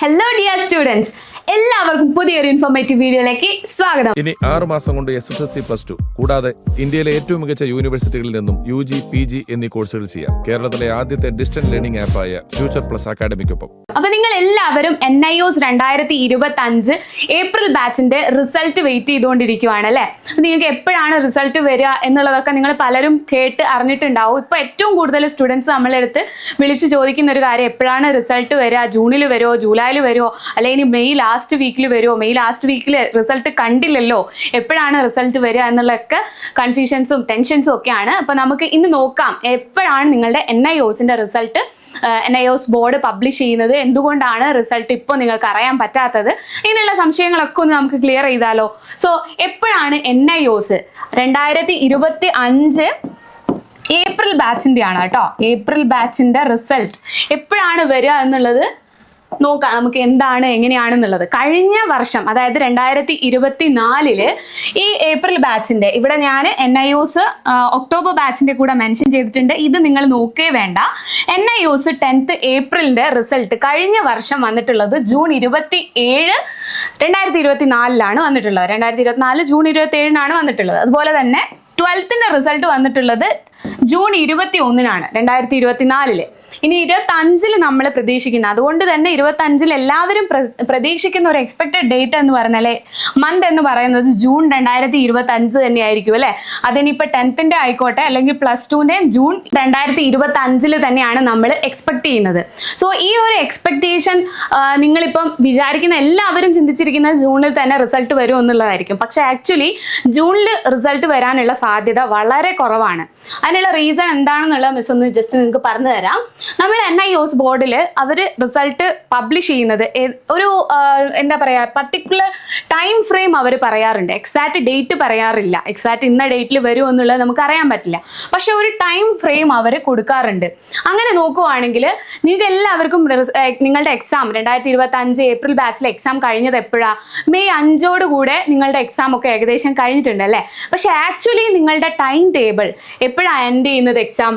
Hello dear students, എല്ലാവർക്കും പുതിയൊരു informative വീഡിയോയിലേക്ക് സ്വാഗതം. ഇനി ആറ് മാസം കൊണ്ട് S S L C plus two കൂടാതെ ഇന്ത്യയിലെ ഏറ്റവും മികച്ച യൂണിവേഴ്സിറ്റികളിൽ നിന്നും യു ജി പി ജി എന്നീ കോഴ്സുകൾ ചെയ്യാം. കേരളത്തിലെ ആദ്യത്തെ ഡിസ്റ്റന്റ് ലേണിംഗ് ആപ്പായ ഫ്യൂച്ചർ പ്ലസ് അക്കാഡമിക്കൊപ്പം അപ്പൊ നിങ്ങൾ എല്ലാവരും എൻ ഐ ഒസ് രണ്ടായിരത്തി ഇരുപത്തി അഞ്ച് ഏപ്രിൽ ബാച്ചിന്റെ റിസൾട്ട് വെയിറ്റ് ചെയ്തുകൊണ്ടിരിക്കുവാണ് അല്ലെ? നിങ്ങൾക്ക് എപ്പോഴാണ് റിസൾട്ട് വരിക എന്നുള്ളതൊക്കെ നിങ്ങൾ പലരും കേട്ട് അറിഞ്ഞിട്ടുണ്ടാവും. ഇപ്പൊ ഏറ്റവും കൂടുതൽ സ്റ്റുഡൻസ് നമ്മളെടുത്ത് വിളിച്ച് ചോദിക്കുന്ന ഒരു കാര്യം എപ്പോഴാണ് റിസൾട്ട് വരിക? ജൂണിൽ വരുമോ ജൂലൈയിൽ വരുമോ അല്ലെങ്കിൽ മെയ് ലാസ്റ്റ് വീക്കിൽ വരുമോ മെയ് ലാസ്റ്റ് വീക്കിൽ റിസൾട്ട് കണ്ടില്ലല്ലോ? എപ്പോഴാണ് റിസൾട്ട് വരിക എന്നുള്ളതൊക്കെ കൺഫ്യൂഷൻസും ടെൻഷൻസും ഒക്കെയാണ്. അപ്പൊ നമുക്ക് ഇന്ന് നോക്കാം എപ്പോഴാണ് നിങ്ങളുടെ N I ഒസിന്റെ result N I O S board publish ചെയ്യുന്നത്? എന്തുകൊണ്ടാണ് റിസൾട്ട് ഇപ്പോൾ നിങ്ങൾക്ക് അറിയാൻ പറ്റാത്തത്? ഇങ്ങനെയുള്ള സംശയങ്ങളൊക്കെ ഒന്ന് നമുക്ക് ക്ലിയർ ചെയ്താലോ? സോ എപ്പോഴാണ് എൻ ഐ ഒസ് രണ്ടായിരത്തി ഇരുപത്തി അഞ്ച് ഏപ്രിൽ ബാച്ചിന്റെ ആണ് കേട്ടോ. ഏപ്രിൽ ബാച്ചിന്റെ റിസൾട്ട് എപ്പോഴാണ് വരിക എന്നുള്ളത് നോക്കാം നമുക്ക് എന്താണ് എങ്ങനെയാണെന്നുള്ളത്. കഴിഞ്ഞ വർഷം അതായത് രണ്ടായിരത്തി ഇരുപത്തി നാലിൽ ഈ ഏപ്രിൽ ബാച്ചിന്റെ ഇവിടെ ഞാൻ എൻ ഐ ഒസ് ഒക്ടോബർ ബാച്ചിന്റെ കൂടെ മെൻഷൻ ചെയ്തിട്ടുണ്ട്. ഇത് നിങ്ങൾ നോക്കേ വേണ്ട. N I O S tenth ഏപ്രിലിന്റെ result കഴിഞ്ഞ വർഷം വന്നിട്ടുള്ളത് ജൂൺ ഇരുപത്തി ഏഴ് രണ്ടായിരത്തി ഇരുപത്തി നാലിലാണ് വന്നിട്ടുള്ളത്. രണ്ടായിരത്തി ഇരുപത്തി നാല് ജൂൺ ഇരുപത്തി ഏഴിനാണ് വന്നിട്ടുള്ളത്. അതുപോലെ തന്നെ ട്വൽത്തിന്റെ റിസൾട്ട് വന്നിട്ടുള്ളത് ജൂൺ ഇരുപത്തി ഒന്നിനാണ് രണ്ടായിരത്തി ഇരുപത്തിനാലിൽ ഇനി ഇരുപത്തി അഞ്ചിൽ നമ്മൾ പ്രതീക്ഷിക്കുന്ന അതുകൊണ്ട് തന്നെ ഇരുപത്തി അഞ്ചിൽ എല്ലാവരും പ്ര- പ്രതീക്ഷിക്കുന്ന ഒരു എക്സ്പെക്ടഡ് ഡേറ്റ് എന്ന് പറഞ്ഞാലേ മന്ത് എന്ന് പറയുന്നത് ജൂൺ രണ്ടായിരത്തി ഇരുപത്തി അഞ്ച് തന്നെയായിരിക്കും അല്ലെ? അതിനിപ്പോ ടെൻത്തിന്റെ ആയിക്കോട്ടെ അല്ലെങ്കിൽ പ്ലസ് ടുവിന്റെയും ജൂൺ രണ്ടായിരത്തി ഇരുപത്തി അഞ്ചിൽ തന്നെയാണ് നമ്മൾ എക്സ്പെക്ട് ചെയ്യുന്നത്. സോ ഈ ഒരു എക്സ്പെക്ടേഷൻ നിങ്ങളിപ്പം വിചാരിക്കുന്ന എല്ലാവരും ചിന്തിച്ചിരിക്കുന്നത് ജൂണിൽ തന്നെ റിസൾട്ട് വരും എന്നുള്ളതായിരിക്കും. പക്ഷെ ആക്ച്വലി ജൂണിൽ റിസൾട്ട് വരാനുള്ള സാധ്യത വളരെ കുറവാണ്. അതിനുള്ള റീസൺ എന്താണെന്നുള്ളത് മിസ് ഒന്ന് ജസ്റ്റ് നിങ്ങൾക്ക് പറഞ്ഞു തരാം നമ്മൾ എൻ ഐ ഒസ് ബോർഡിൽ അവർ റിസൾട്ട് പബ്ലിഷ് ചെയ്യുന്നത് ഒരു എന്താ പറയുക പർട്ടിക്കുലർ ടൈം ഫ്രെയിം അവർ പറയാറുണ്ട്. എക്സാക്ട് ഡേറ്റ് പറയാറില്ല. എക്സാക്ട് ഇന്ന ഡേറ്റിൽ വരും എന്നുള്ളത് നമുക്ക് അറിയാൻ പറ്റില്ല. പക്ഷെ ഒരു ടൈം ഫ്രെയിം അവർ കൊടുക്കാറുണ്ട്. അങ്ങനെ നോക്കുവാണെങ്കിൽ നിങ്ങൾക്ക് എല്ലാവർക്കും നിങ്ങളുടെ എക്സാം രണ്ടായിരത്തി ഇരുപത്തി അഞ്ച് ഏപ്രിൽ ബാച്ചിലെ എക്സാം കഴിഞ്ഞത് എപ്പോഴാ? മെയ് അഞ്ചോട് കൂടെ നിങ്ങളുടെ എക്സാം ഒക്കെ ഏകദേശം കഴിഞ്ഞിട്ടുണ്ട് അല്ലേ? പക്ഷെ ആക്ച്വലി നിങ്ങളുടെ ടൈം ടേബിൾ എപ്പോഴാണ് എൻഡ് ചെയ്യുന്നത് എക്സാം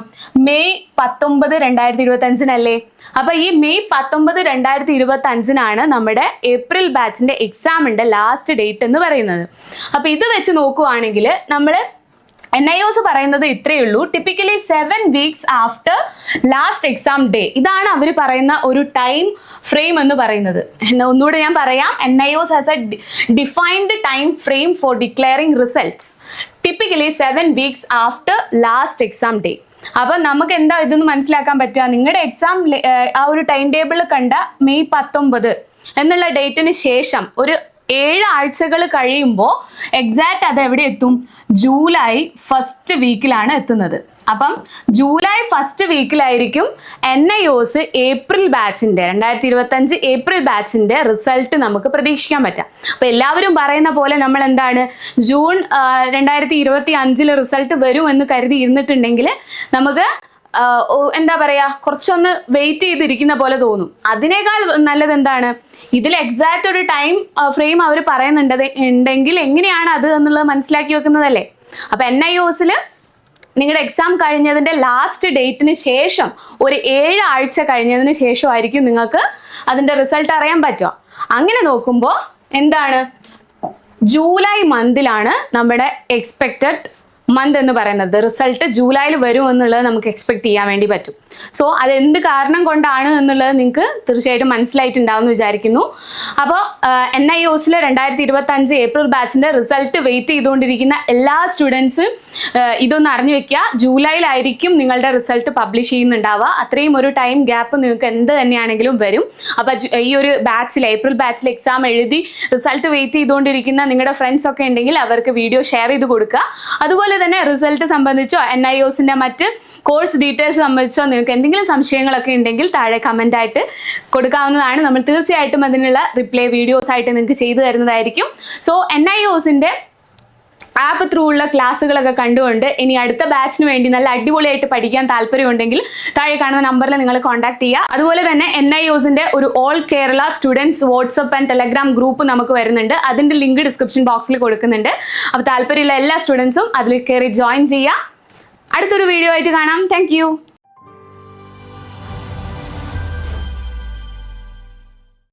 മെയ് പത്തൊമ്പത് രണ്ടായിരത്തി ഇരുപത്തി അഞ്ചിനല്ലേ അപ്പൊ ഈ മെയ് പത്തൊമ്പത് രണ്ടായിരത്തി ഇരുപത്തി അഞ്ചിനാണ് നമ്മുടെ ഏപ്രിൽ ബാച്ചിന്റെ എക്സാമിന്റെ ലാസ്റ്റ് ഡേറ്റ് എന്ന് പറയുന്നത്. അപ്പൊ ഇത് വെച്ച് നോക്കുവാണെങ്കിൽ നമ്മൾ എൻ ഐ ഒസ് പറയുന്നത് ഇത്രയേ ഉള്ളൂ. Typically seven weeks after last exam day ഇതാണ് അവർ പറയുന്ന ഒരു ടൈം ഫ്രെയിം എന്ന് പറയുന്നത്. ഒന്നുകൂടെ ഞാൻ പറയാം. N I O S has a defined time frame for declaring results typically seven weeks after last exam day അപ്പൊ നമുക്ക് എന്താ ഇതെന്ന് മനസ്സിലാക്കാൻ പറ്റുക? നിങ്ങളുടെ എക്സാം ആ ഒരു ടൈം ടേബിൾ കണ്ട മെയ് പത്തൊമ്പത് എന്നുള്ള ഡേറ്റിന് ശേഷം ഒരു ഏഴ് ആഴ്ചകൾ കഴിയുമ്പോൾ എക്സാക്ട് അത് എവിടെ എത്തും? ജൂലൈ ഫസ്റ്റ് വീക്കിലാണ് എത്തുന്നത്. അപ്പം July first വീക്കിലായിരിക്കും N I O S April ബാച്ചിന്റെ രണ്ടായിരത്തി ഇരുപത്തഞ്ച് ഏപ്രിൽ ബാച്ചിന്റെ റിസൾട്ട് നമുക്ക് പ്രതീക്ഷിക്കാൻ പറ്റാം അപ്പം എല്ലാവരും പറയുന്ന പോലെ നമ്മൾ എന്താണ് ജൂൺ രണ്ടായിരത്തി ഇരുപത്തി അഞ്ചിൽ റിസൾട്ട് വരും എന്ന് കരുതി ഇരുന്നിട്ടുണ്ടെങ്കിൽ നമുക്ക് എന്താ പറയാ കുറച്ചൊന്ന് വെയിറ്റ് ചെയ്തിരിക്കുന്ന പോലെ തോന്നും. അതിനേക്കാൾ നല്ലത് എന്താണ്? ഇതിൽ എക്സാക്ട് ഒരു ടൈം ഫ്രെയിം അവർ പറയുന്നുണ്ടത് ഉണ്ടെങ്കിൽ എങ്ങനെയാണ് അത് എന്നുള്ളത് മനസ്സിലാക്കി വെക്കുന്നതല്ലേ? അപ്പൊ എൻ ഐ ഒസിൽ നിങ്ങളുടെ എക്സാം കഴിഞ്ഞതിന്റെ ലാസ്റ്റ് ഡേറ്റിന് ശേഷം ഒരു ഏഴ് ആഴ്ച കഴിഞ്ഞതിന് ശേഷമായിരിക്കും നിങ്ങൾക്ക് അതിന്റെ റിസൾട്ട് അറിയാൻ പറ്റുക. അങ്ങനെ നോക്കുമ്പോൾ എന്താണ്? ജൂലൈ മന്തിലാണ് നമ്മുടെ എക്സ്പെക്റ്റഡ് മന്ത് എന്ന് പറയുന്നത്. റിസൾട്ട് ജൂലൈയിൽ വരും എന്നുള്ളത് നമുക്ക് എക്സ്പെക്ട് ചെയ്യാൻ വേണ്ടി പറ്റും. സോ അത് എന്ത് കാരണം കൊണ്ടാണ് എന്നുള്ളത് നിങ്ങൾക്ക് തീർച്ചയായിട്ടും മനസ്സിലായിട്ടുണ്ടാവും എന്ന് വിചാരിക്കുന്നു അപ്പോൾ എൻ ഐ ഒസിൽ രണ്ടായിരത്തി ഇരുപത്തി അഞ്ച് ഏപ്രിൽ ബാച്ചിന്റെ റിസൾട്ട് വെയിറ്റ് ചെയ്തുകൊണ്ടിരിക്കുന്ന എല്ലാ സ്റ്റുഡൻസും ഇതൊന്ന് അറിഞ്ഞു വെക്കുക. ജൂലൈയിലായിരിക്കും നിങ്ങളുടെ റിസൾട്ട് പബ്ലിഷ് ചെയ്യുന്നുണ്ടാവുക. അത്രയും ഒരു ടൈം ഗ്യാപ്പ് നിങ്ങൾക്ക് എന്ത് തന്നെയാണെങ്കിലും വരും. അപ്പോൾ ഈ ഒരു ബാച്ചിൽ ഏപ്രിൽ ബാച്ചിൽ എക്സാം എഴുതി റിസൾട്ട് വെയിറ്റ് ചെയ്തുകൊണ്ടിരിക്കുന്ന നിങ്ങളുടെ ഫ്രണ്ട്സ് ഒക്കെ ഉണ്ടെങ്കിൽ അവർക്ക് വീഡിയോ ഷെയർ ചെയ്ത് കൊടുക്കുക. അതുപോലെ തന്നെ റിസൾട്ട് സംബന്ധിച്ചോ എൻ ഐ ഒസിന്റെ മറ്റ് കോഴ്സ് ഡീറ്റെയിൽസ് സംബന്ധിച്ചോ നിങ്ങൾക്ക് എന്തെങ്കിലും സംശയങ്ങളൊക്കെ ഉണ്ടെങ്കിൽ താഴെ കമന്റ് ആയിട്ട് കൊടുക്കാവുന്നതാണ്. നമ്മൾ തീർച്ചയായിട്ടും അതിനുള്ള റിപ്ലൈ വീഡിയോസ് ആയിട്ട് നിങ്ങൾക്ക് ചെയ്തു തരുന്നതായിരിക്കും. സോ എൻ ഐ ഒസിന്റെ ആപ്പ് ത്രൂ ഉള്ള ക്ലാസ്സുകളൊക്കെ കണ്ടുകൊണ്ട് ഇനി അടുത്ത ബാച്ചിന് വേണ്ടി നല്ല അടിപൊളിയായിട്ട് പഠിക്കാൻ താല്പര്യമുണ്ടെങ്കിൽ താഴെ കാണുന്ന നമ്പറിൽ നിങ്ങൾ കോൺടാക്ട് ചെയ്യുക. അതുപോലെ തന്നെ എൻ ഐ ഒസിന്റെ ഒരു all Kerala students WhatsApp and Telegram group നമുക്ക് വരുന്നുണ്ട്. അതിന്റെ ലിങ്ക് ഡിസ്ക്രിപ്ഷൻ ബോക്സിൽ കൊടുക്കുന്നുണ്ട്. അപ്പോൾ താല്പര്യമുള്ള എല്ലാ സ്റ്റുഡൻസും അതിൽ കയറി ജോയിൻ ചെയ്യുക. അടുത്തൊരു വീഡിയോ ആയിട്ട് കാണാം. താങ്ക്